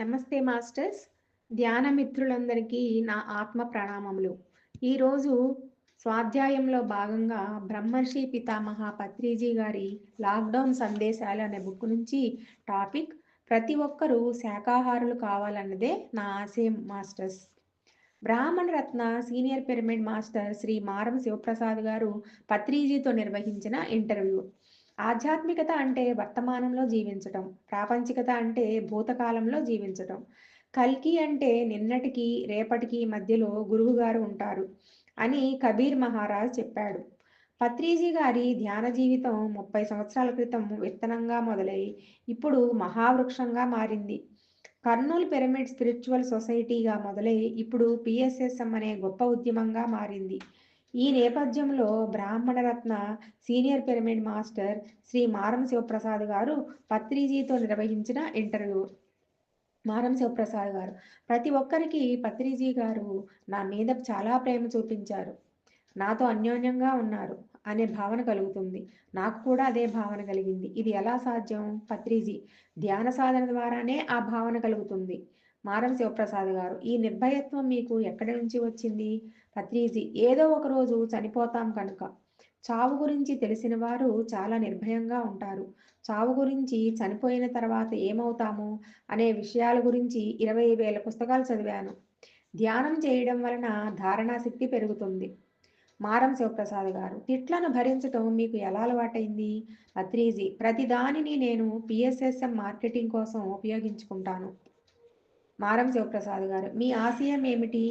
నమస్తే మాస్టర్స్. ధ్యాన మిత్రులందరికీ నా ఆత్మ ప్రణామములు. ఈరోజు స్వాధ్యాయంలో భాగంగా బ్రహ్మర్షి పితామహ పత్రిజీ గారి లాక్డౌన్ సందేశాలు అనే బుక్ నుంచి టాపిక్ ప్రతి ఒక్కరూ శాకాహారులు కావాలన్నదే నా ఆశయం masters. Brahmana Ratna senior pyramid master Shri Maram Shivaprasad garu పత్రిజీతో నిర్వహించిన ఇంటర్వ్యూ. ఆధ్యాత్మికత అంటే వర్తమానంలో జీవించటం ప్రాపంచికత అంటే భూతకాలంలో జీవించటం. కల్కి అంటే నిన్నటికి రేపటికి మధ్యలో గురువుగారు ఉంటారు అని కబీర్ మహారాజ్ చెప్పాడు. పత్రీజీ గారి ధ్యాన జీవితం ముప్పై సంవత్సరాల క్రితం విత్తనంగా మొదలై ఇప్పుడు మహావృక్షంగా మారింది. కర్నూలు పిరమిడ్ స్పిరిచువల్ సొసైటీగా మొదలై ఇప్పుడు పిఎస్ఎస్ఎం అనే గొప్ప ఉద్యమంగా మారింది. ఈ నేపథ్యంలో Brahmanaratna senior pyramid master Shri Maram Shivaprasad garu పత్రిజీతో నిర్వహించిన ఇంటర్వ్యూ. మారం శివప్రసాద్ గారు ప్రతి ఒక్కరికి పత్రిజీ గారు నా మీద చాలా ప్రేమ చూపించారు. నాతో అన్యోన్యంగా ఉన్నారు అనే భావన కలుగుతుంది. నాకు కూడా అదే భావన కలిగింది. ఇది ఎలా సాధ్యం? పత్రిజీ ధ్యాన సాధన ద్వారానే ఆ భావన కలుగుతుంది. మారం శివప్రసాద్ గారు ఈ నిర్భయత్వం మీకు ఎక్కడి నుంచి వచ్చింది? పత్రిజీ ఏదో ఒక రోజు చనిపోతాం కనుక. చావు గురించి తెలిసిన వారు చాలా నిర్భయంగా ఉంటారు. చావు గురించి చనిపోయిన తర్వాత ఏమవుతాము? అనే విషయాల గురించి ఇరవై వేల పుస్తకాలు చదివాను. ధ్యానం చేయడం వలన ధారణాశక్తి పెరుగుతుంది. మారం శివప్రసాద్ గారు తిట్లను భరించటం మీకు ఎలా అలవాటైంది? అత్రీజీ ప్రతిదానిని నేను పిఎస్ఎస్ఎం మార్కెటింగ్ కోసం ఉపయోగించుకుంటాను. మారం శివప్రసాద్ గారు. మీ ఆశయం ఏమిటి?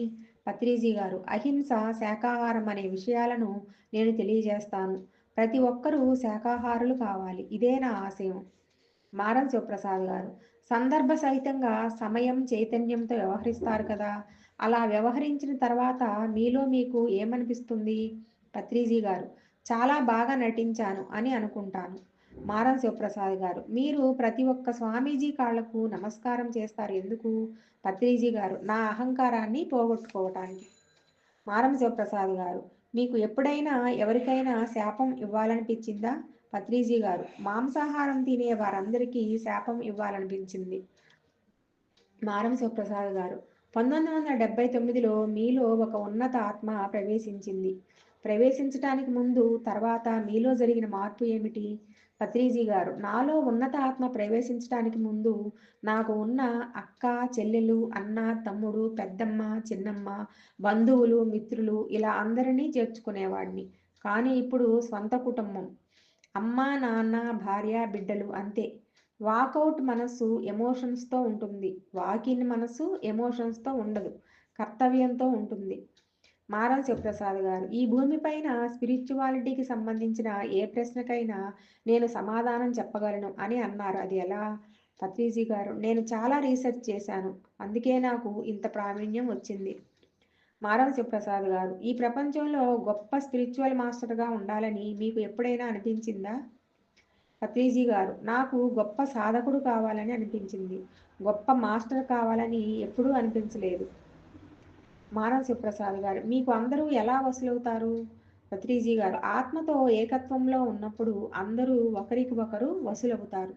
పత్రిజీ గారు. అహింస శాకాహారం అనే విషయాలను నేను తెలియజేస్తాను. ప్రతి ఒక్కరూ శాకాహారులు కావాలి. ఇదే నా ఆశయం. మారం శివప్రసాద్ గారు. సందర్భ సహితంగా సమయం చైతన్యంతో వ్యవహరిస్తారు కదా. అలా వ్యవహరించిన తర్వాత మీలో మీకు ఏమనిపిస్తుంది? పత్రిజీ గారు. చాలా బాగా నటించాను అని అనుకుంటాను. మారం శివప్రసాద్ గారు. మీరు ప్రతి ఒక్క స్వామీజీ కాళ్ళకు నమస్కారం చేస్తారు. ఎందుకు? పత్రిజీ గారు నా అహంకారాన్ని పోగొట్టుకోవటానికి. మారం శివప్రసాద్ గారు మీకు ఎప్పుడైనా ఎవరికైనా శాపం ఇవ్వాలనిపించిందా? పత్రిజీ గారు మాంసాహారం తినే వారందరికీ శాపం ఇవ్వాలనిపించింది. మారం శివప్రసాద్ గారు పంతొమ్మిది వందల డెబ్బై తొమ్మిదిలో మీలో ఒక ఉన్నత ఆత్మ ప్రవేశించింది. ప్రవేశించటానికి ముందు తర్వాత మీలో జరిగిన మార్పు ఏమిటి? పత్రిజీ గారు నాలో ఉన్నత ఆత్మ ప్రవేశించడానికి ముందు నాకు ఉన్న అక్క చెల్లెలు అన్న తమ్ముడు పెద్దమ్మ చిన్నమ్మ బంధువులు మిత్రులు ఇలా అందరినీ చేర్చుకునేవాడిని. కానీ ఇప్పుడు స్వంత కుటుంబం. అమ్మ నాన్న భార్య బిడ్డలు అంతే. వాకౌట్ మనస్సు ఎమోషన్స్తో ఉంటుంది. వాకిన్ మనస్సు ఎమోషన్స్తో ఉండదు. కర్తవ్యంతో ఉంటుంది. మారం శివప్రసాద్ గారు ఈ భూమిపైన స్పిరిచువాలిటీకి సంబంధించిన ఏ ప్రశ్నకైనా నేను సమాధానం చెప్పగలను అని అన్నారు. అది ఎలా? పత్రిజీ గారు నేను చాలా రీసెర్చ్ చేశాను. అందుకే నాకు ఇంత ప్రావీణ్యం వచ్చింది. మారం శివప్రసాద్ గారు ఈ ప్రపంచంలో గొప్ప స్పిరిచువల్ మాస్టర్గా ఉండాలని మీకు ఎప్పుడైనా అనిపించిందా? పత్రిజీ గారు నాకు గొప్ప సాధకుడు కావాలని అనిపించింది. గొప్ప మాస్టర్ కావాలని ఎప్పుడూ అనిపించలేదు. మానవ శివప్రసాద్ గారు మీకు అందరూ ఎలా వసూలవుతారు? పత్రిజీ గారు ఆత్మతో ఏకత్వంలో ఉన్నప్పుడు అందరూ ఒకరికి ఒకరు వసూలవుతారు.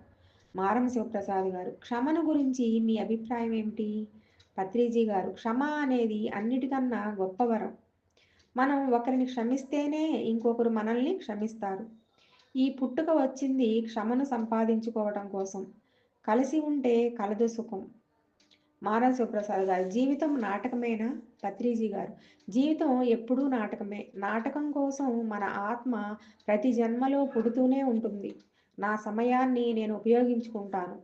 మారం శివప్రసాద్ గారు క్షమను గురించి మీ అభిప్రాయం ఏమిటి? పత్రిజీ గారు క్షమ అనేది అన్నిటికన్నా గొప్ప వరం. మనం ఒకరిని క్షమిస్తేనే ఇంకొకరు మనల్ని క్షమిస్తారు. ఈ పుట్టుక వచ్చింది క్షమను సంపాదించుకోవటం కోసం. కలిసి ఉంటే కలదు సుఖం. మానవ శివప్రసాద్ గారు జీవితం నాటకమేనా? పత్రిజీ గారు జీవితం ఎప్పుడూ నాటకమే. నాటకం కోసం మన ఆత్మ ప్రతి జన్మలో పుడుతూనే ఉంటుంది. నా సమయాన్ని నేను ఉపయోగించుకుంటాను.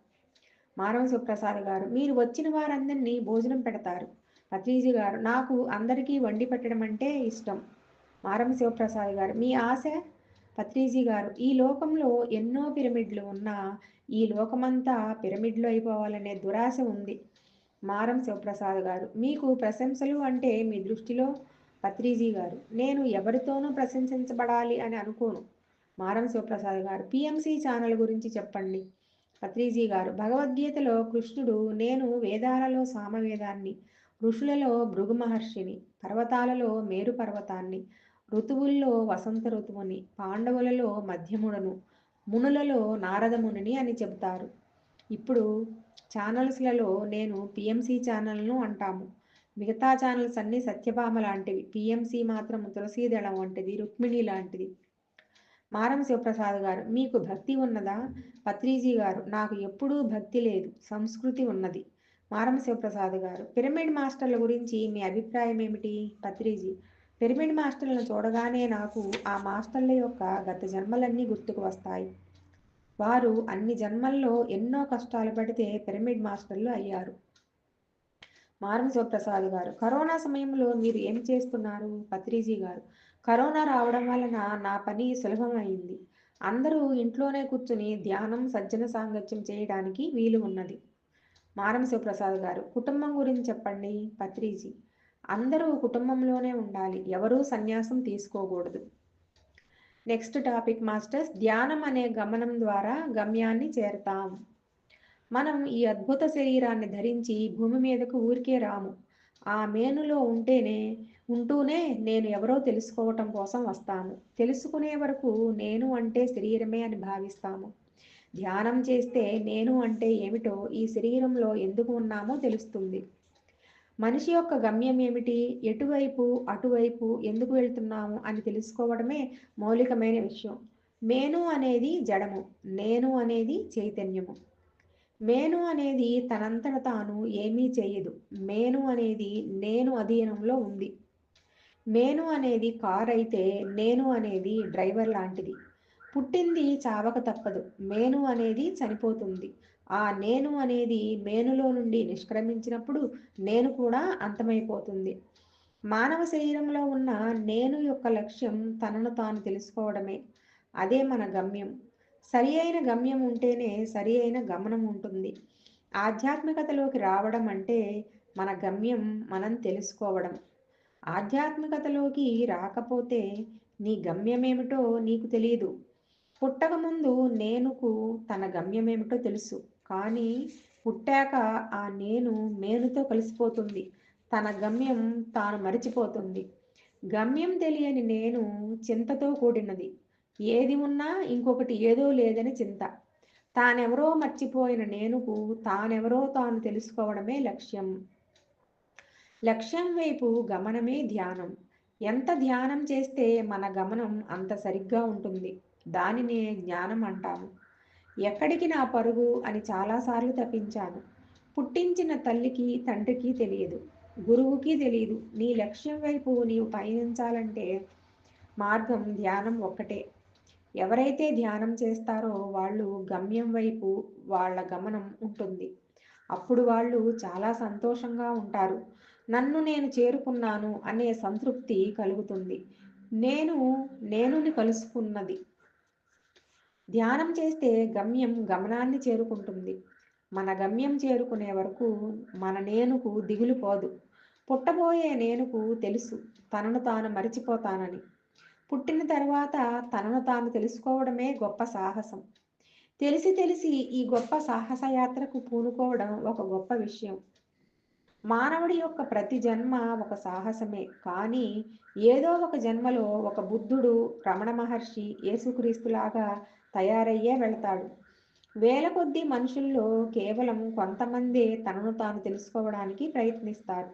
మానవ శివప్రసాద్ గారు మీరు వచ్చిన వారందరినీ భోజనం పెడతారు. పత్రిజీ గారు నాకు అందరికీ వండి పెట్టడం అంటే ఇష్టం. మారం శివప్రసాద్ గారు మీ ఆశ? పత్రిజీ గారు ఈ లోకంలో ఎన్నో పిరమిడ్లు ఉన్నా ఈ లోకమంతా పిరమిడ్లు అయిపోవాలనే దురాశ ఉంది. మారం శివప్రసాద్ గారు. మీకు ప్రశంసలు అంటే మీ దృష్టిలో పత్రిజీ గారు. నేను ఎవరితోనూ ప్రశంసించబడాలి అని అనుకోను. మారం శివప్రసాద్ గారు పిఎంసి ఛానల్ గురించి చెప్పండి. పత్రిజీ గారు భగవద్గీతలో కృష్ణుడు నేను వేదాలలో సామవేదాన్ని ఋషులలో భృగు మహర్షిని పర్వతాలలో మేరు పర్వతాన్ని ఋతువుల్లో వసంత ఋతువుని పాండవులలో మధ్యముడను మునులలో నారదమునిని అని చెబుతారు. ఇప్పుడు ఛానల్స్లలో నేను పిఎంసి ఛానల్ను అంటాము. మిగతా ఛానల్స్ అన్నీ సత్యభామ లాంటివి. పిఎంసి మాత్రం తులసీదళం వంటిది రుక్మిణి లాంటిది. మారం శివప్రసాద్ గారు మీకు భక్తి ఉన్నదా? పత్రిజీ గారు నాకు ఎప్పుడూ భక్తి లేదు సంస్కృతి ఉన్నది. మారం శివప్రసాద్ గారు పిరమిడ్ మాస్టర్ల గురించి మీ అభిప్రాయం ఏమిటి? పత్రిజీ పిరమిడ్ మాస్టర్లను చూడగానే నాకు ఆ మాస్టర్ల యొక్క గత జన్మలన్నీ గుర్తుకు వస్తాయి. వారు అన్ని జన్మల్లో ఎన్నో కష్టాలు పడితే పిరమిడ్ మాస్టర్లు అయ్యారు. మారం శివప్రసాద్ గారు కరోనా సమయంలో మీరు ఏం చేస్తున్నారు? పత్రిజీ గారు కరోనా రావడం వలన నా పని సులభమైంది. అందరూ ఇంట్లోనే కూర్చుని ధ్యానం సజ్జన సాంగత్యం చేయడానికి వీలు ఉన్నది. మారం శివప్రసాద్ గారు కుటుంబం గురించి చెప్పండి. పత్రిజీ అందరూ కుటుంబంలోనే ఉండాలి. ఎవరూ సన్యాసం తీసుకోకూడదు. నెక్స్ట్ టాపిక్ మాస్టర్స్ ధ్యానం అనే గమనం ద్వారా గమ్యాన్ని చేరతాం. మనం ఈ అద్భుత శరీరాన్ని ధరించి భూమి మీదకు ఊరికే రాము. ఆ మేనులో ఉంటేనే ఉంటూనే నేను ఎవరో తెలుసుకోవటం కోసం వస్తాము తెలుసుకునే వరకు నేను అంటే శరీరమే అని భావిస్తాము. ధ్యానం చేస్తే నేను అంటే ఏమిటో ఈ శరీరంలో ఎందుకు ఉన్నామో తెలుస్తుంది. మనిషి యొక్క గమ్యం ఏమిటి? ఎటువైపు అటువైపు ఎందుకు వెళ్తున్నాము అని తెలుసుకోవడమే మౌలికమైన విషయం. మేను అనేది జడము నేను అనేది చైతన్యము. మేను అనేది తనంతట తాను ఏమీ చేయదు. మేను అనేది నేను అధీనంలో ఉంది. మేను అనేది కార్ అయితే నేను అనేది డ్రైవర్ లాంటిది. పుట్టింది చావక తప్పదు. మేను అనేది చనిపోతుంది. ఆ నేను అనేది మేనులో నుండి నిష్క్రమించినప్పుడు నేను కూడా అంతమైపోతుంది. మానవ శరీరంలో ఉన్న నేను యొక్క లక్ష్యం తనను తాను తెలుసుకోవడమే. అదే మన గమ్యం. సరి అయిన గమ్యం ఉంటేనే సరి అయిన గమనం ఉంటుంది. ఆధ్యాత్మికతలోకి రావడం అంటే మన గమ్యం మనం తెలుసుకోవడం. ఆధ్యాత్మికతలోకి రాకపోతే నీ గమ్యమేమిటో నీకు తెలియదు పుట్టకముందు నేనుకు తన గమ్యమేమిటో తెలుసు. కానీ పుట్టాక ఆ నేను మేనుతో కలిసిపోతుంది. తన గమ్యం తాను మరిచిపోతుంది. గమ్యం తెలియని నేను చింతతో కూడినది. ఏది ఉన్నా ఇంకొకటి ఏదో లేదని చింత. తానెవరో మర్చిపోయిన నేనుకు తానెవరో తాను తెలుసుకోవడమే లక్ష్యం. లక్ష్యం వైపు గమనమే ధ్యానం. ఎంత ధ్యానం చేస్తే మన గమనం అంత సరిగ్గా ఉంటుంది. దానినే జ్ఞానం అంటాము ఎక్కడికి నా పరుగు అని చాలాసార్లు తప్పించాను. పుట్టించిన తల్లికి తండ్రికి తెలియదు. గురువుకి తెలియదు. నీ లక్ష్యం వైపు నీవు పయనించాలంటే మార్గం ధ్యానం ఒక్కటే. ఎవరైతే ధ్యానం చేస్తారో వాళ్ళు గమ్యం వైపు వాళ్ళ గమనం ఉంటుంది. అప్పుడు వాళ్ళు చాలా సంతోషంగా ఉంటారు. నన్ను నేను చేరుకున్నాను అనే సంతృప్తి కలుగుతుంది. నేను నేనుని కలుసుకున్నది. ధ్యానం చేస్తే గమ్యం గమనాన్ని చేరుకుంటుంది. మన గమ్యం చేరుకునే వరకు మన నేనుకు దిగులు పోదు. పుట్టబోయే నేనుకు తెలుసు తనను తాను మరిచిపోతానని. పుట్టిన తర్వాత తనను తాను తెలుసుకోవడమే గొప్ప సాహసం. తెలిసి తెలిసి ఈ గొప్ప సాహసయాత్రకు పూనుకోవడం ఒక గొప్ప విషయం. మానవుడి యొక్క ప్రతి జన్మ ఒక సాహసమే. కానీ ఏదో ఒక జన్మలో ఒక బుద్ధుడు రమణ మహర్షి యేసుక్రీస్తులాగా తయారయ్యే వెళతాడు. వేల కొద్ది మనుషుల్లో కేవలం కొంతమందే తనను తాను తెలుసుకోవడానికి ప్రయత్నిస్తారు.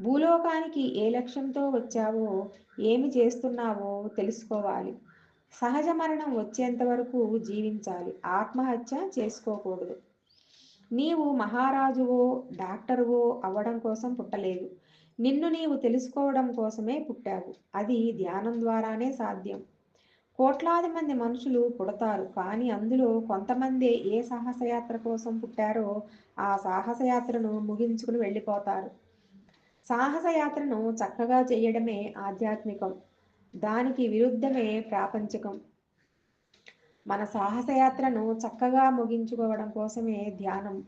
భూలోకానికి ఏ లక్ష్యంతో వచ్చావో ఏమి చేస్తున్నావో తెలుసుకోవాలి. సహజ మరణం వచ్చేంత వరకు జీవించాలి. ఆత్మహత్య చేసుకోకూడదు. నీవు మహారాజువో డాక్టరువో అవ్వడం కోసం పుట్టలేదు. నిన్ను నీవు తెలుసుకోవడం కోసమే పుట్టావు. అది ధ్యానం ద్వారానే సాధ్యం. కోట్లాది మంది మనుషులు పుడతారు. కానీ అందులో కొంతమంది ఏ సాహసయాత్ర కోసం పుట్టారో ఆ సాహసయాత్రను ముగించుకుని వెళ్ళిపోతారు. సాహసయాత్రను చక్కగా చేయడమే ఆధ్యాత్మికం. దానికి విరుద్ధమే ప్రాపంచికం. మన సాహసయాత్రను చక్కగా ముగించుకోవడం కోసమే ధ్యానం.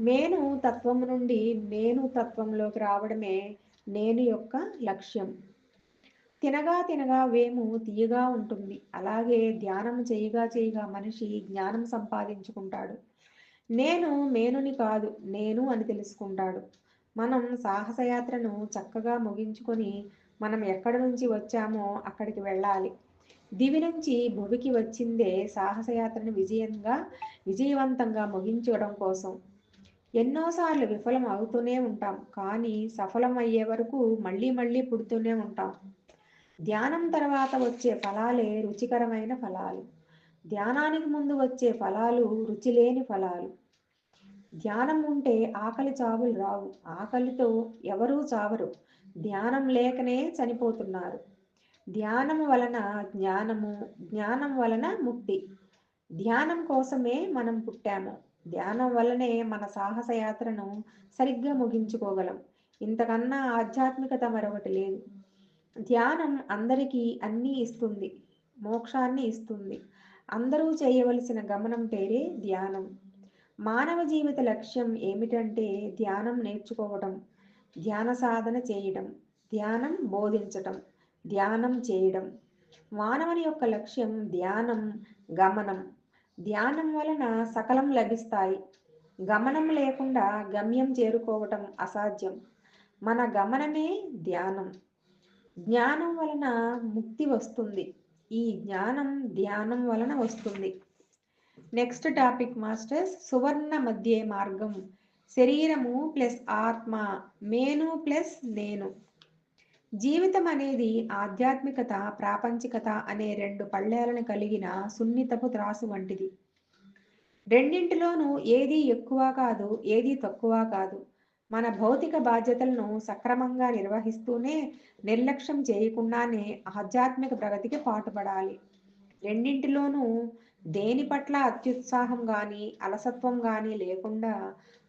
నేను తత్వం నుండి నేను తత్వంలోకి రావడమే నేను యొక్క లక్ష్యం. తినగా తినగా వేము తీయగా ఉంటుంది. అలాగే ధ్యానం చేయగా చేయగా మనిషి జ్ఞానం సంపాదించుకుంటాడు. నేను మేనుని కాదు నేను అని తెలుసుకుంటాడు. మనం సాహసయాత్రను చక్కగా ముగించుకొని మనం ఎక్కడి నుంచి వచ్చామో అక్కడికి వెళ్ళాలి. దివి నుంచి భువికి వచ్చిందే సాహసయాత్రను విజయంగా విజయవంతంగా ముగించడం కోసం. ఎన్నోసార్లు విఫలం అవుతూనే ఉంటాం కానీ సఫలం అయ్యే వరకు మళ్ళీ మళ్ళీ పుడుతూనే ఉంటాం. ధ్యానం తర్వాత వచ్చే ఫలాలే రుచికరమైన ఫలాలు. ధ్యానానికి ముందు వచ్చే ఫలాలు రుచి లేని ఫలాలు. ధ్యానం ఉంటే ఆకలి చావులు రావు. ఆకలితో ఎవరూ చావరు. ధ్యానం లేకనే చనిపోతున్నారు. ధ్యానం వలన జ్ఞానము జ్ఞానం వలన ముక్తి. ధ్యానం కోసమే మనం పుట్టాము. ధ్యానం వల్లనే మన సాహస యాత్రను సరిగ్గా ముగించుకోగలం. ఇంతకన్నా ఆధ్యాత్మికత మరొకటి లేదు. ధ్యానం అందరికీ అన్నీ ఇస్తుంది. మోక్షాన్ని ఇస్తుంది. అందరూ చేయవలసిన గమనం పేరే ధ్యానం. మానవ జీవిత లక్ష్యం ఏమిటంటే ధ్యానం నేర్చుకోవటం ధ్యాన సాధన చేయటం ధ్యానం బోధించటం. ధ్యానం చేయడం. మానవుని యొక్క లక్ష్యం ధ్యానం గమనం. ధ్యానం వలన సకలం లభిస్తాయి. గమనం లేకుండా గమ్యం చేరుకోవటం అసాధ్యం. మన గమనమే ధ్యానం. జ్ఞానం వలన ముక్తి వస్తుంది. ఈ జ్ఞానం ధ్యానం వలన వస్తుంది. నెక్స్ట్ టాపిక్ మాస్టర్స్ సువర్ణ మధ్య మార్గం. శరీరము ప్లస్ ఆత్మ మేను ప్లస్ నేను. జీవితం అనేది ఆధ్యాత్మికత ప్రాపంచికత అనే రెండు పళ్ళేలను కలిగిన సున్నితపు త్రాసు వంటిది. రెండింటిలోనూ ఏది ఎక్కువ కాదు ఏది తక్కువ కాదు. మన భౌతిక బాధ్యతలను సక్రమంగా నిర్వహిస్తూనే నిర్లక్ష్యం చేయకుండానే ఆధ్యాత్మిక ప్రగతికి పాటుపడాలి. రెండింటిలోనూ దేని పట్ల అత్యుత్సాహం కానీ అలసత్వం కానీ లేకుండా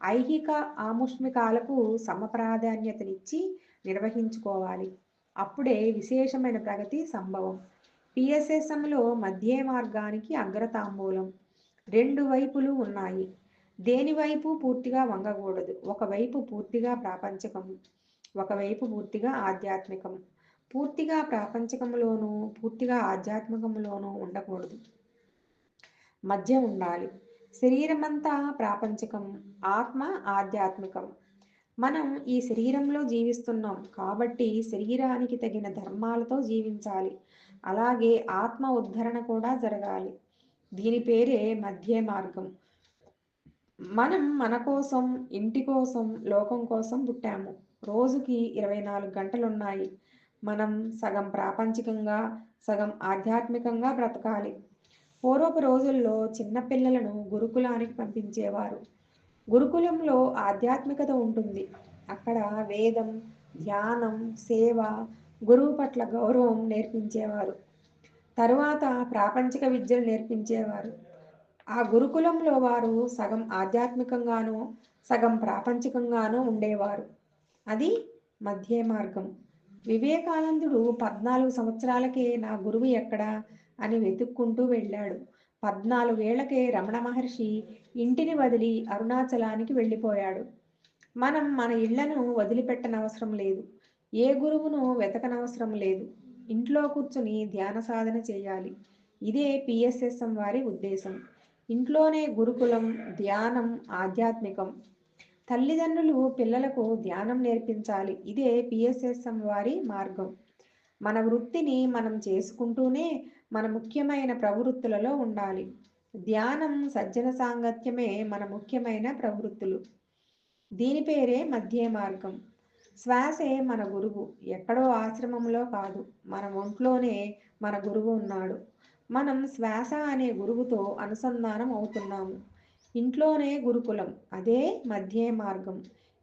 ఐహిక ఆముష్మికాలకు సమప్రాధాన్యతనిచ్చి నిర్వహించుకోవాలి. అప్పుడే విశేషమైన ప్రగతి సంభవం. పిఎస్ఎస్ఎంలో మధ్య మార్గానికి అగ్రతాంబూలం. రెండు వైపులు ఉన్నాయి. దేని వైపు పూర్తిగా వంగకూడదు? ఒకవైపు పూర్తిగా ప్రాపంచకం ఒకవైపు పూర్తిగా ఆధ్యాత్మికం. పూర్తిగా ప్రాపంచకంలోనూ పూర్తిగా ఆధ్యాత్మికంలోనూ ఉండకూడదు. మధ్య ఉండాలి. శరీరమంతా ప్రాపంచకం ఆత్మ ఆధ్యాత్మికం. మనం ఈ శరీరంలో జీవిస్తున్నాం కాబట్టి శరీరానికి తగిన ధర్మాలతో జీవించాలి. అలాగే ఆత్మ ఉద్ధరణ కూడా జరగాలి. దీని పేరే మధ్య మార్గం. మనం మన కోసం ఇంటి కోసం లోకం కోసం పుట్టాము. రోజుకి ఇరవై నాలుగు గంటలు ఉన్నాయి మనం సగం ప్రాపంచికంగా సగం ఆధ్యాత్మికంగా బ్రతకాలి. పూర్వపు రోజుల్లో చిన్నపిల్లలను గురుకులానికి పంపించేవారు. గురుకులంలో ఆధ్యాత్మికత ఉంటుంది. అక్కడ వేదం ధ్యానం సేవ గురువు పట్ల గౌరవం నేర్పించేవారు. తరువాత ప్రాపంచిక విద్యలు నేర్పించేవారు. ఆ గురుకులంలో వారు సగం ఆధ్యాత్మికంగానూ సగం ప్రాపంచికంగానూ ఉండేవారు. అది మధ్య మార్గం. వివేకానందుడు పద్నాలుగు సంవత్సరాలకే నా గురువు ఎక్కడా అని వెతుక్కుంటూ వెళ్ళాడు. పద్నాలుగేళ్ళకే రమణ మహర్షి ఇంటిని వదిలి అరుణాచలానికి వెళ్ళిపోయాడు. మనం మన ఇళ్ళను వదిలిపెట్టనవసరం లేదు. ఏ గురువును వెతకనవసరం లేదు. ఇంట్లో కూర్చుని ధ్యాన సాధన చేయాలి. ఇదే పిఎస్ఎస్ఎం వారి ఉద్దేశం. ఇంట్లోనే గురుకులం ధ్యానం ఆధ్యాత్మికం. తల్లిదండ్రులు పిల్లలకు ధ్యానం నేర్పించాలి. ఇదే పిఎస్ఎస్ఎం వారి మార్గం. మన వృత్తిని మనం చేసుకుంటూనే మన ముఖ్యమైన ప్రవృత్తులలో ఉండాలి. ధ్యానం సజ్జన సాంగత్యమే మన ముఖ్యమైన ప్రవృత్తులు. దీని పేరే మధ్య మార్గం. శ్వాసే మన గురువు. ఎక్కడో ఆశ్రమంలో కాదు. మన ఒంట్లోనే మన గురువు ఉన్నాడు. మనం శ్వాస అనే గురువుతో అనుసంధానం అవుతున్నాము. ఇంట్లోనే గురుకులం. అదే మధ్య మార్గం.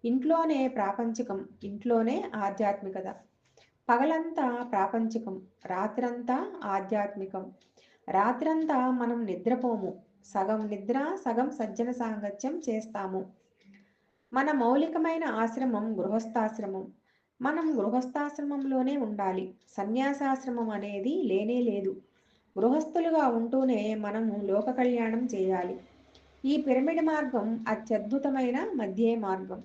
ఇంట్లోనే ప్రాపంచికం. ఇంట్లోనే ఆధ్యాత్మికత. పగలంతా ప్రాపంచికం రాత్రంతా ఆధ్యాత్మికం. రాత్రంతా మనం నిద్రపోము. సగం నిద్ర సగం సజ్జన సాంగత్యం చేస్తాము. మన మౌలికమైన ఆశ్రమం గృహస్థాశ్రమం. మనం గృహస్థాశ్రమంలోనే ఉండాలి. సన్యాసాశ్రమం అనేది లేనే లేదు. గృహస్థులుగా ఉంటూనే మనము లోక కళ్యాణం చేయాలి. ఈ పిరమిడ్ మార్గం అత్యద్భుతమైన మధ్యే మార్గం.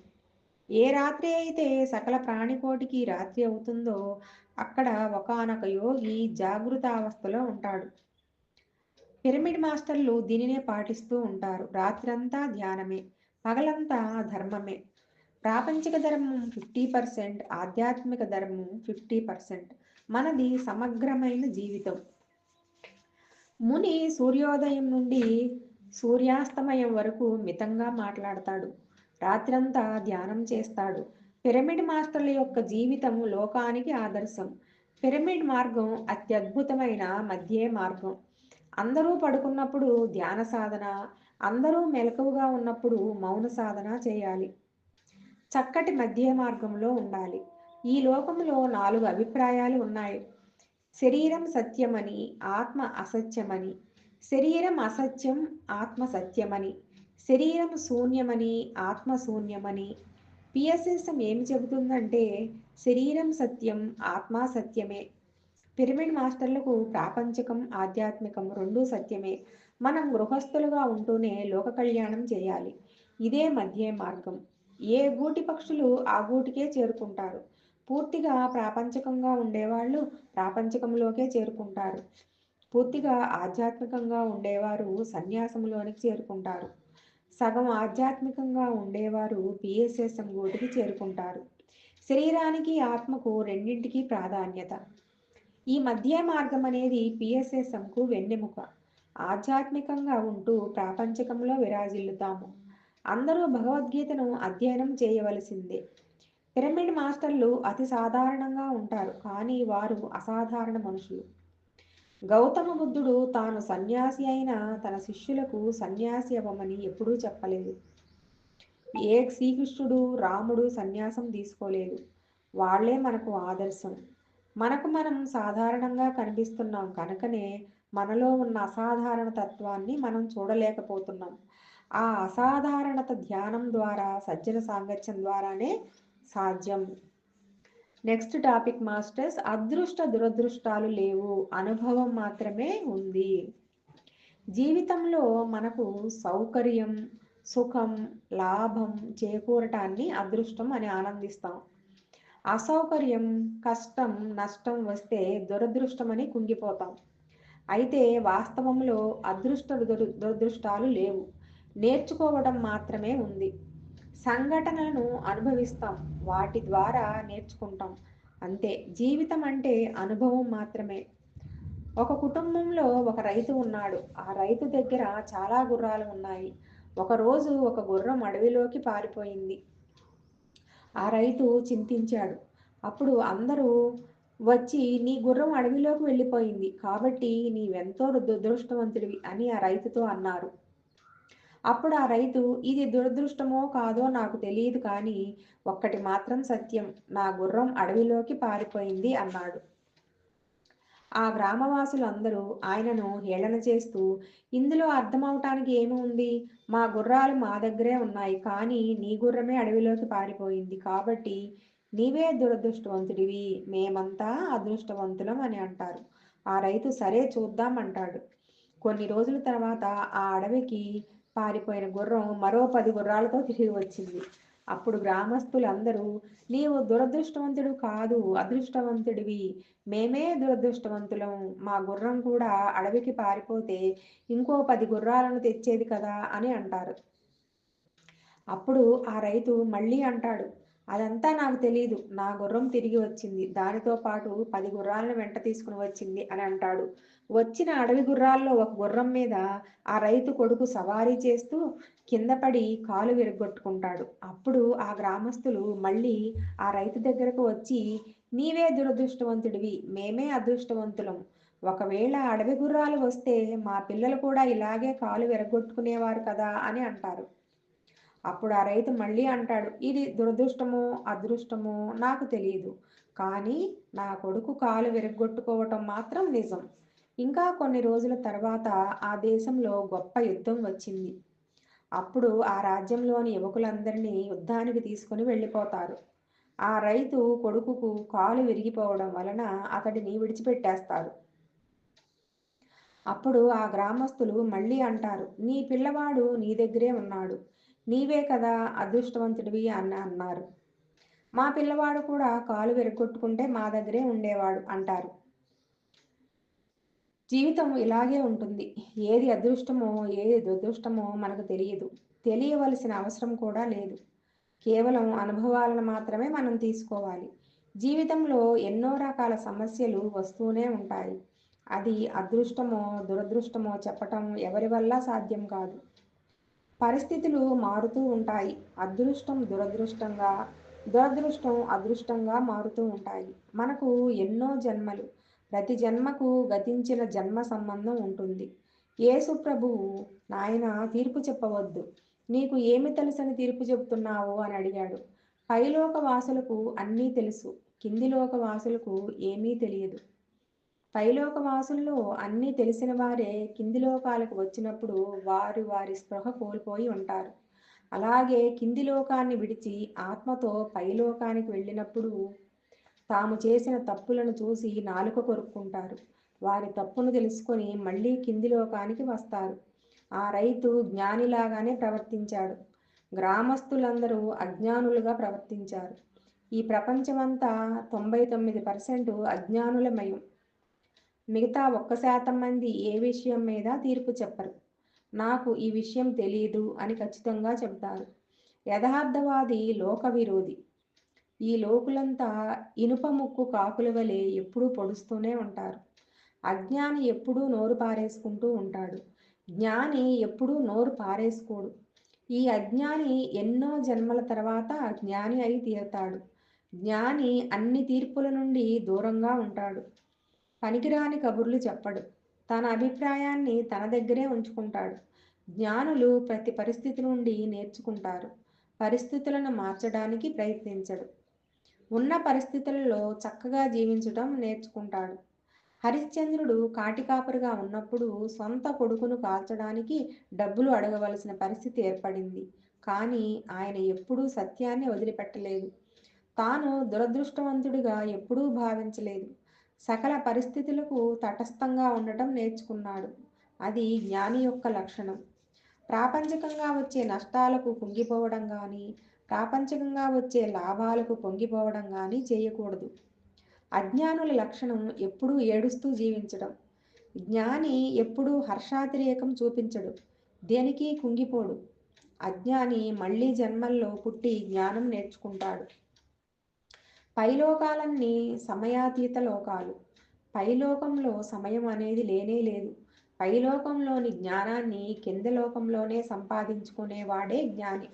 ఏ రాత్రి అయితే సకల ప్రాణికోటికి రాత్రి అవుతుందో అక్కడ ఒకానొక యోగి జాగృత అవస్థలో ఉంటాడు. పిరమిడ్ మాస్టర్లు దీనినే పాటిస్తూ ఉంటారు. రాత్రంతా ధ్యానమే పగలంతా ధర్మమే. ప్రాపంచిక ధర్మం ఫిఫ్టీ పర్సెంట్ ఆధ్యాత్మిక ధర్మం ఫిఫ్టీ పర్సెంట్. మనది సమగ్రమైన జీవితం. ముని సూర్యోదయం నుండి సూర్యాస్తమయం వరకు మితంగా మాట్లాడతాడు. రాత్రంతా ధ్యానం చేస్తాడు. పిరమిడ్ మాస్టర్ల యొక్క జీవితం లోకానికి ఆదర్శం. పిరమిడ్ మార్గం అత్యద్భుతమైన మధ్యే మార్గం. అందరూ పడుకున్నప్పుడు ధ్యాన సాధన అందరూ మెలకువగా ఉన్నప్పుడు మౌన సాధన చేయాలి. చక్కటి మధ్య మార్గంలో ఉండాలి. ఈ లోకంలో నాలుగు అభిప్రాయాలు ఉన్నాయి. శరీరం సత్యమని ఆత్మ అసత్యమని. శరీరం అసత్యం ఆత్మ సత్యమని. శరీరం శూన్యమని ఆత్మ శూన్యమని. పిఎస్ఎస్ఎం ఏమి చెబుతుందంటే శరీరం సత్యం ఆత్మ సత్యమే. పిరమిడ్ మాస్టర్లకు ప్రాపంచికం ఆధ్యాత్మికం రెండూ సత్యమే. మనం గృహస్థులుగా ఉంటూనే లోక కళ్యాణం చేయాలి. ఇదే మధ్య మార్గం. ఏ గూటి పక్షులు ఆ గూటికే చేరుకుంటారు. పూర్తిగా ప్రాపంచకంగా ఉండేవాళ్ళు ప్రాపంచకంలోకే చేరుకుంటారు. పూర్తిగా ఆధ్యాత్మికంగా ఉండేవారు సన్యాసంలోనికి చేరుకుంటారు. సగం ఆధ్యాత్మికంగా ఉండేవారు పిఎస్ఎస్ఎం గోటికి చేరుకుంటారు. శరీరానికి ఆత్మకు రెండింటికి ప్రాధాన్యత. ఈ మధ్య మార్గం అనేది పిఎస్ఎస్ఎంకు వెన్నెముక. ఆధ్యాత్మికంగా ఉంటూ ప్రాపంచకంలో విరాజిల్లుతాము. అందరూ భగవద్గీతను అధ్యయనం చేయవలసిందే. పిరమిడ్ మాస్టర్లు అతి సాధారణంగా ఉంటారు కానీ వారు అసాధారణ మనుషులు. గౌతమ బుద్ధుడు తాను సన్యాసి అయిన తన శిష్యులకు సన్యాసి అవ్వమని ఎప్పుడూ చెప్పలేదు. ఏ శ్రీకృష్ణుడు రాముడు సన్యాసం తీసుకోలేదు. వాళ్ళే మనకు ఆదర్శం. మనకు మనం సాధారణంగా కనిపిస్తున్నాం కనుకనే మనలో ఉన్న అసాధారణ తత్వాన్ని మనం చూడలేకపోతున్నాం. ఆ అసాధారణత ధ్యానం ద్వారా సజ్జన సాంగత్యం ద్వారానే సాధ్యం. నెక్స్ట్ టాపిక్ మాస్టర్స్ అదృష్ట దురదృష్టాలు లేవు. అనుభవం మాత్రమే ఉంది. జీవితంలో మనకు సౌకర్యం సుఖం లాభం చేకూరటాన్ని అదృష్టం అని ఆనందిస్తాం. అసౌకర్యం కష్టం నష్టం వస్తే దురదృష్టం అని కుంగిపోతాం. అయితే వాస్తవంలో అదృష్ట దురదృష్టాలు లేవు. నేర్చుకోవడం మాత్రమే ఉంది. సంఘటనలను అనుభవిస్తాం. వాటి ద్వారా నేర్చుకుంటాం. అంతే. జీవితం అంటే అనుభవం మాత్రమే. ఒక కుటుంబంలో ఒక రైతు ఉన్నాడు. ఆ రైతు దగ్గర చాలా గుర్రాలు ఉన్నాయి. ఒకరోజు ఒక గుర్రం అడవిలోకి పారిపోయింది. ఆ రైతు చింతించాడు. అప్పుడు అందరూ వచ్చి నీ గుర్రం అడవిలోకి వెళ్ళిపోయింది. కాబట్టి నీవెంతో దురదృష్టవంతుడివి అని ఆ రైతుతో అన్నారు. అప్పుడు ఆ రైతు ఇది దురదృష్టమో కాదో నాకు తెలియదు కానీ ఒక్కటి మాత్రం సత్యం నా గుర్రం అడవిలోకి పారిపోయింది అన్నాడు. ఆ గ్రామవాసులందరూ ఆయనను హేళన చేస్తూ ఇందులో అర్థమవటానికి ఏమి ఉంది? మా గుర్రాలు మా దగ్గరే ఉన్నాయి కానీ నీ గుర్రమే అడవిలోకి పారిపోయింది కాబట్టి నీవే దురదృష్టవంతుడివి మేమంతా అదృష్టవంతులం అని అంటారు. ఆ రైతు సరే చూద్దాం అంటాడు. కొన్ని రోజుల తర్వాత ఆ అడవికి పారిపోయిన గుర్రం మరో పది గుర్రాలతో తిరిగి వచ్చింది. అప్పుడు గ్రామస్తులందరూ నీవు దురదృష్టవంతుడు కాదు అదృష్టవంతుడివి. మేమే దురదృష్టవంతులం. మా గుర్రం కూడా అడవికి పారిపోతే ఇంకో పది గుర్రాలను తెచ్చేది కదా అని అంటారు. అప్పుడు ఆ రైతు మళ్ళీ అంటాడు అదంతా నాకు తెలియదు నా గుర్రం తిరిగి వచ్చింది. దానితో పాటు పది గుర్రాలను వెంట తీసుకుని వచ్చింది అని అంటాడు. వచ్చిన అడవి గుర్రాల్లో ఒక గుర్రం మీద ఆ రైతు కొడుకు సవారీ చేస్తూ కింద పడి కాలు విరగొట్టుకుంటాడు అప్పుడు ఆ గ్రామస్తులు మళ్ళీ ఆ రైతు దగ్గరకు వచ్చి నీవే దురదృష్టవంతుడివి. మేమే అదృష్టవంతులం. ఒకవేళ అడవి గుర్రాలు వస్తే మా పిల్లలు కూడా ఇలాగే కాలు విరగొట్టుకునేవారు కదా అని అంటారు. అప్పుడు ఆ రైతు మళ్ళీ అంటాడు ఇది దురదృష్టమో అదృష్టమో నాకు తెలియదు కానీ నా కొడుకు కాలు విరగొట్టుకోవటం మాత్రం నిజం. ఇంకా కొన్ని రోజుల తర్వాత ఆ దేశంలో గొప్ప యుద్ధం వచ్చింది. అప్పుడు ఆ రాజ్యంలోని యువకులందరినీ యుద్ధానికి తీసుకుని వెళ్ళిపోతారు. ఆ రైతు కొడుకుకు కాలు విరిగిపోవడం వలన అతడిని విడిచిపెట్టేస్తారు. అప్పుడు ఆ గ్రామస్తులు మళ్ళీ అంటారు నీ పిల్లవాడు నీ దగ్గరే ఉన్నాడు. నీవే కదా అదృష్టవంతుడివి అని అన్నారు. మా పిల్లవాడు కూడా కాలు విరగొట్టుకుంటే మా దగ్గరే ఉండేవాడు అంటారు. జీవితం ఇలాగే ఉంటుంది. ఏది అదృష్టమో ఏది దురదృష్టమో మనకు తెలియదు. తెలియవలసిన అవసరం కూడా లేదు. కేవలం అనుభవాలను మాత్రమే మనం తీసుకోవాలి. జీవితంలో ఎన్నో రకాల సమస్యలు వస్తూనే ఉంటాయి. అది అదృష్టమో దురదృష్టమో చెప్పటం ఎవరి వల్ల సాధ్యం కాదు. పరిస్థితులు మారుతూ ఉంటాయి. అదృష్టం దురదృష్టంగా దురదృష్టం అదృష్టంగా మారుతూ ఉంటాయి. మనకు ఎన్నో జన్మలు ప్రతి జన్మకు గతించిన జన్మ సంబంధం ఉంటుంది. యేసు ప్రభువు నాయన తీర్పు చెప్పవద్దు. నీకు ఏమి తెలుసని తీర్పు చెబుతున్నావు అని అడిగాడు. పైలోక వాసులకు అన్నీ తెలుసు. కిందిలోక వాసులకు ఏమీ తెలియదు. పైలోక వాసుల్లో అన్నీ తెలిసిన వారే కింది లోకాలకు వచ్చినప్పుడు వారు వారి స్పృహ కోల్పోయి ఉంటారు. అలాగే కింది లోకాన్ని విడిచి ఆత్మతో పైలోకానికి వెళ్ళినప్పుడు తాము చేసిన తప్పులను చూసి నాలుక కొరుక్కుంటారు. వారి తప్పును తెలుసుకొని మళ్ళీ కింది లోకానికి వస్తారు. ఆ రైతు జ్ఞానిలాగానే ప్రవర్తించాడు. గ్రామస్తులందరూ అజ్ఞానులుగా ప్రవర్తించారు. ఈ ప్రపంచమంతా తొంభై తొమ్మిది పర్సెంట్ అజ్ఞానులమయం. మిగతా ఒక్క శాతం మంది ఏ విషయం మీద తీర్పు చెప్పరు. నాకు ఈ విషయం తెలియదు అని ఖచ్చితంగా చెబుతారు. యథార్థవాది లోక విరోధి. ఈ లోకులంతా ఇనుప ముక్కు కాకుల వలె ఎప్పుడూ పొడుస్తూనే ఉంటారు. అజ్ఞాని ఎప్పుడూ నోరు పారేసుకుంటూ ఉంటాడు. జ్ఞాని ఎప్పుడూ నోరు పారేసుకోడు. ఈ అజ్ఞాని ఎన్నో జన్మల తర్వాత జ్ఞాని అయి తీరతాడు. జ్ఞాని అన్ని తీర్పుల నుండి దూరంగా ఉంటాడు. పనికిరాని కబుర్లు చెప్పడు. తన అభిప్రాయాన్ని తన దగ్గరే ఉంచుకుంటాడు. జ్ఞానులు ప్రతి పరిస్థితి నుండి నేర్చుకుంటారు. పరిస్థితులను మార్చడానికి ప్రయత్నించడు. ఉన్న పరిస్థితులలో చక్కగా జీవించడం నేర్చుకుంటాడు. హరిశ్చంద్రుడు కాటికాపరిగా ఉన్నప్పుడు సొంత కొడుకును కాల్చడానికి డబ్బులు అడగవలసిన పరిస్థితి ఏర్పడింది. కానీ ఆయన ఎప్పుడూ సత్యాన్ని వదిలిపెట్టలేదు. తాను దురదృష్టవంతుడిగా ఎప్పుడూ భావించలేదు. సకల పరిస్థితులకు తటస్థంగా ఉండటం నేర్చుకున్నాడు. అది జ్ఞాని యొక్క లక్షణం. ప్రాపంచికంగా వచ్చే నష్టాలకు కుంగిపోవడం కానీ ప్రాపంచికంగా వచ్చే లాభాలకు పొంగిపోవడం కానీ చేయకూడదు. అజ్ఞానుల లక్షణం ఎప్పుడూ ఏడుస్తూ జీవించడం. జ్ఞాని ఎప్పుడూ హర్షాతిరేకం చూపించడు. దేనికి కుంగిపోడు. అజ్ఞాని మళ్ళీ జన్మల్లో పుట్టి జ్ఞానం నేర్చుకుంటాడు. పైలోకాలన్నీ సమయాతీత లోకాలు. పైలోకంలో సమయం అనేది లేనే లేదు. పైలోకంలోని జ్ఞానాన్ని కింద లోకంలోనే సంపాదించుకునేవాడే జ్ఞాని.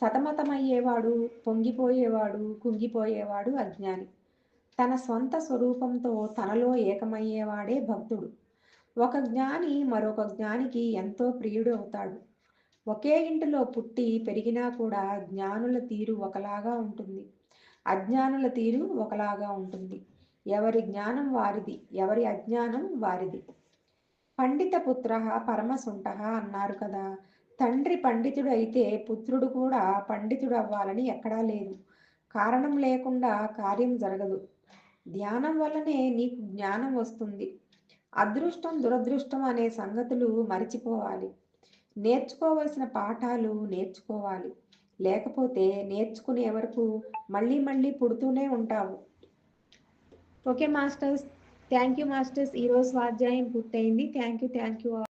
సతమతమయ్యేవాడు పొంగిపోయేవాడు కుంగిపోయేవాడు అజ్ఞాని. తన స్వంత స్వరూపంతో తనలో ఏకమయ్యేవాడే భక్తుడు. ఒక జ్ఞాని మరొక జ్ఞానికి ఎంతో ప్రియుడు అవుతాడు. ఒకే ఇంటిలో పుట్టి పెరిగినా కూడా జ్ఞానుల తీరు ఒకలాగా ఉంటుంది. అజ్ఞానుల తీరు ఒకలాగా ఉంటుంది. ఎవరి జ్ఞానం వారిది ఎవరి అజ్ఞానం వారిది. పండిత పుత్ర పరమసుంట అన్నారు కదా. తండ్రి పండితుడు అయితే పుత్రుడు కూడా పండితుడు అవ్వాలని ఎక్కడా లేదు. కారణం లేకుండా కార్యం జరగదు. ధ్యానం వల్లనే నీకు జ్ఞానం వస్తుంది. అదృష్టం దురదృష్టం అనే సంగతులు మరిచిపోవాలి. నేర్చుకోవలసిన పాఠాలు నేర్చుకోవాలి. లేకపోతే నేర్చుకునే వరకు మళ్ళీ మళ్ళీ పుడుతూనే ఉంటావు. Okay masters. Thank you masters. ఈరోజు స్వాధ్యాయం పూర్తయింది. Thank you thank you